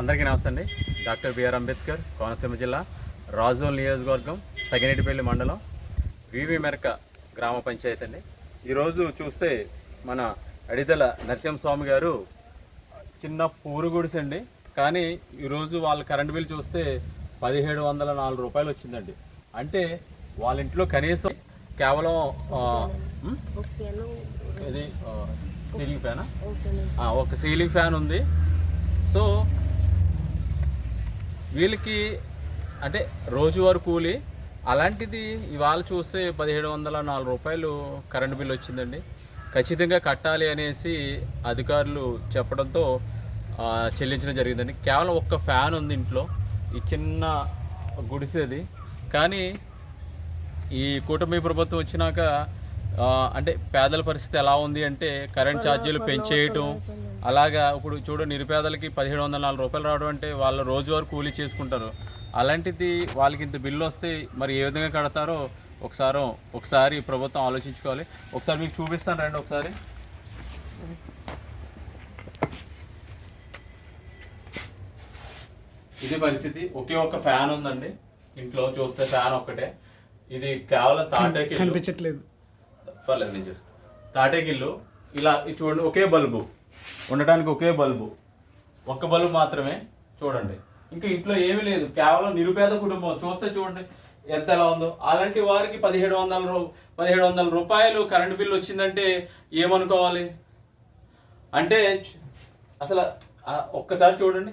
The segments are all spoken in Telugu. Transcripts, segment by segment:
అందరికీ నమస్తే అండి. డాక్టర్ బిఆర్ అంబేద్కర్ కోనసీమ జిల్లా రాజోల్ నియోజకవర్గం సగినేటిపల్లి మండలం వివి మెరక గ్రామ పంచాయతీ అండి. ఈరోజు చూస్తే మన అడిదల నరసింహస్వామి గారు చిన్న పూరు గుడిసె అండి. కానీ ఈరోజు వాళ్ళ కరెంట్ బిల్ చూస్తే పదిహేడు వందల నాలుగు రూపాయలు వచ్చిందండి. అంటే వాళ్ళ ఇంట్లో కనీసం కేవలం ఇది సీలింగ్ ఫ్యానా? ఒక సీలింగ్ ఫ్యాన్ ఉంది. సో వీళ్ళకి అంటే రోజువారు కూలి. అలాంటిది ఇవాళ చూస్తే పదిహేడు వందల నాలుగు రూపాయలు కరెంట్ బిల్ వచ్చిందండి. ఖచ్చితంగా కట్టాలి అనేసి అధికారులు చెప్పడంతో చెల్లించడం జరిగిందండి. కేవలం ఒక్క ఫ్యాన్ ఉంది ఇంట్లో. ఈ చిన్న గుడిసేది కానీ ఈ కూటమి ప్రభుత్వం వచ్చినాక అంటే పేదల పరిస్థితి ఎలా ఉంది అంటే కరెంట్ ఛార్జీలు పెంచేయటం అలాగా ఇప్పుడు చూడు నిరుపేదలకి పదిహేడు వందల నాలుగు రూపాయలు రావడం అంటే వాళ్ళు రోజువారు కూలీ చేసుకుంటారు. అలాంటిది వాళ్ళకి ఇంత బిల్లు వస్తే మరి ఏ విధంగా కడతారో ఒకసారి ఒకసారి ప్రభుత్వం ఆలోచించుకోవాలి. ఒకసారి మీకు చూపిస్తాను రండి ఒకసారి. ఇది పరిస్థితి. ఒకే ఒక ఫ్యాన్ ఉందండి. ఇంట్లో చూస్తే ఫ్యాన్ ఒక్కటే. ఇది కేవలం తాటేకి కనిపించట్లేదు. పర్లేదు నేను చూస్తాను తాటేగిల్లు ఇలా చూడండి ఒకే బల్బు. ఉండటానికి ఒకే బల్బు. ఒక్క బల్బు మాత్రమే. చూడండి. ఇంకా ఇంట్లో ఏమీ లేదు. కేవలం నిరుపేద కుటుంబం. చూస్తే చూడండి. ఎంత ఎలా ఉందో. అలాంటి వారికి పదిహేడు వందల రూ పదిహేడు వందల రూపాయలు కరెంటు బిల్లు వచ్చిందంటే ఏమనుకోవాలి? అంటే అసలు ఒక్కసారి చూడండి.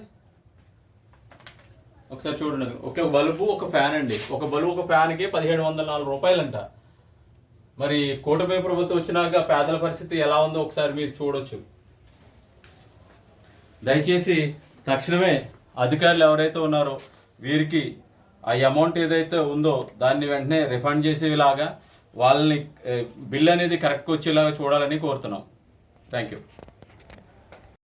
ఒకసారి చూడండి. ఒకే బల్బు ఒక ఫ్యాన్ అండి. ఒక బల్బు ఒక ఫ్యాన్కి పదిహేడు వందల నాలుగు రూపాయలంట. మరి కూటమి ప్రభుత్వం వచ్చినాక పేదల పరిస్థితి ఎలా ఉందో ఒకసారి మీరు చూడొచ్చు. దయచేసి తక్షణమే అధికారులు ఎవరైతే ఉన్నారో వీరికి ఆ అమౌంట్ ఏదైతే ఉందో దాన్ని వెంటనే రిఫండ్ చేసేలాగా వాళ్ళని బిల్ అనేది కరెక్ట్గా వచ్చేలాగా చూడాలని కోరుతున్నాం. Thank you